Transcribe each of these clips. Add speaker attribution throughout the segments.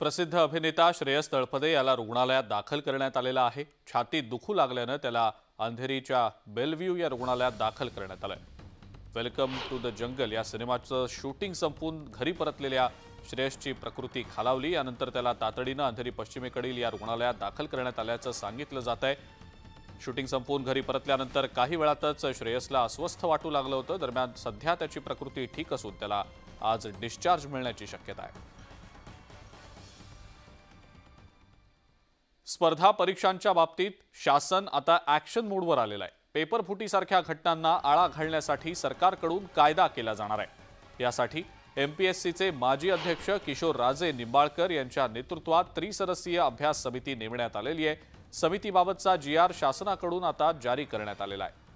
Speaker 1: प्रसिद्ध अभिनेता श्रेयस तळपदे याला रुग्णालयात दाखल करण्यात आलेला आहे. छातीत दुखू लागल्यानं त्याला अंधेरीच्या बेलव्ह्यू या रुग्णालयात दाखल करण्यात आलं वेलकम टू द जंगल या सिनेमाचं शूटिंग संपून घरी परतलेल्या श्रेयसची प्रकृती खालावली. यानंतर त्याला तातडीनं अंधेरी पश्चिमेकडील या रुग्णालयात दाखल करण्यात आल्याचं सांगितलं जात आहे. शूटिंग संपवून घरी परतल्यानंतर काही वेळातच श्रेयसला अस्वस्थ वाटू लागलं होतं. दरम्यान सध्या त्याची प्रकृती ठीक असून त्याला आज डिस्चार्ज मिळण्याची शक्यता आहे. स्पर्धा परीक्षांच्या बाबतीत शासन आता ॲक्शन मोडवर आलेलं आहे. पेपर फुटीसारख्या घटनांना आळा घालण्यासाठी सरकारकडून कायदा केला जाणार आहे. यासाठी एमपीएससीचे माजी अध्यक्ष किशोर राजे निंबाळकर यांच्या नेतृत्वात त्रिसदस्यीय अभ्यास समिती नेमण्यात आलेली आहे. समितीबाबतचा जी आर शासनाकडून आता जारी करण्यात आलेला आहे.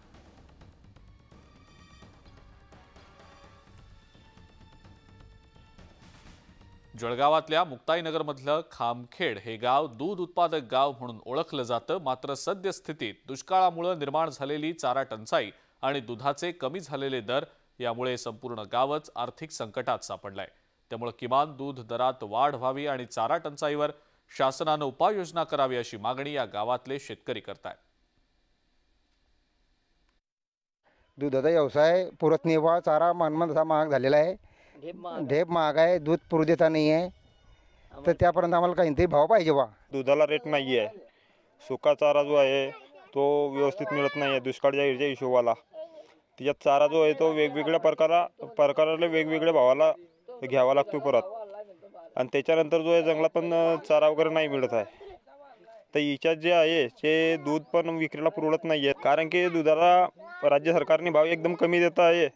Speaker 1: जळगावातल्या मुक्ताईनगरमधलं खामखेड हे गाव दूध उत्पादक गाव म्हणून ओळखलं जातं. मात्र सद्यस्थितीत दुष्काळामुळे निर्माण झालेली चारा टंचाई आणि दुधाचे कमी झालेले दर यामुळे संपूर्ण गावच आर्थिक संकटात सापडलंय. त्यामुळे किमान दूध दरात वाढ व्हावी आणि चारा टंचाईवर शासनानं उपाययोजना करावी अशी मागणी या गावातले शेतकरी करतायत.
Speaker 2: दुधाचा व्यवसाय पुरत निर्वाह चारा मानमान असा महाग झालेला आहे.
Speaker 3: ढेप महाग
Speaker 2: ढेप महाग आहे दूध पुरू देता नाही आहे. तर त्यापर्यंत आम्हाला काहीतरी भाव पाहिजे बा.
Speaker 4: दुधाला रेट नाही आहे सुका चारा जो आहे तो व्यवस्थित मिळत नाही आहे दुष्काळच्या ह्याच्या हिशोबाला. त्याच्यात चारा जो आहे तो वेगवेगळ्या प्रकारा प्रकाराला वेगवेगळ्या भावाला घ्यावा लागतो परत. आणि त्याच्यानंतर जो आहे जंगलात पण चारा वगैरे नाही मिळत आहे. तर हिच्यात जे आहे ते दूध पण विक्रीला पुरवत नाही आहे कारण की दुधाला राज्य सरकारने भाव एकदम कमी देत आहे.